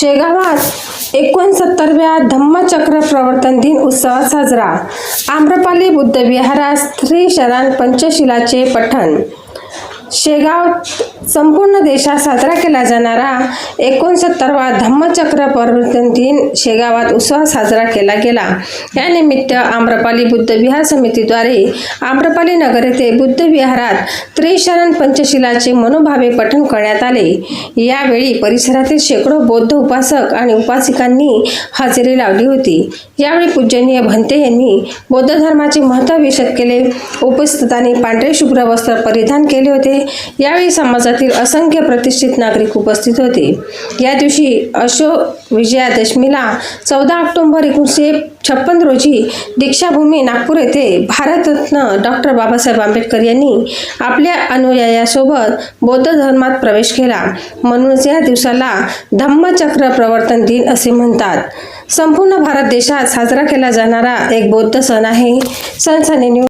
शेगावात एकोणसत्तरव्या धम्मचक्र प्रवर्तन दिन उत्सव साजरा. आम्रपाली बुद्ध विहारात श्री शरण पंचशिलाचे पठण. शेगाव संपूर्ण देशात साजरा केला जाणारा एकोणसत्तरवा धम्मचक्र प्रवर्तन दिन शेगावात उत्सव साजरा केला गेला. यानिमित्त आम्रपाली बुद्ध विहार समितीद्वारे आम्रपाली नगर येथे बुद्ध विहारात त्रिशरण पंचशिलाचे मनोभावे पठण करण्यात आले. यावेळी परिसरातील शेकडो बौद्ध उपासक आणि उपासिकांनी हजेरी लावली होती. यावेळी पूजनीय भंते यांनी बौद्ध धर्माचे महत्त्व विशद केले. उपस्थितांनी पांढरे शुभ्र वस्त्र परिधान केले होते. यावेळी समाजात समाजातील असंख्य प्रतिष्ठित नागरिक उपस्थित होते. या दिवशी अशोक विजयादशमीला चौदा ऑक्टोंबर एकोणीसशे छप्पन रोजी दीक्षाभूमी नागपूर येथे भारतरत्न डॉक्टर बाबासाहेब आंबेडकर यांनी आपल्या अनुयायासोबत बौद्ध धर्मात प्रवेश केला. म्हणूनच या दिवसाला धम्मचक्र प्रवर्तन दिन असे म्हणतात. संपूर्ण भारत देशात साजरा केला जाणारा एक बौद्ध सण आहे. सण न्यूज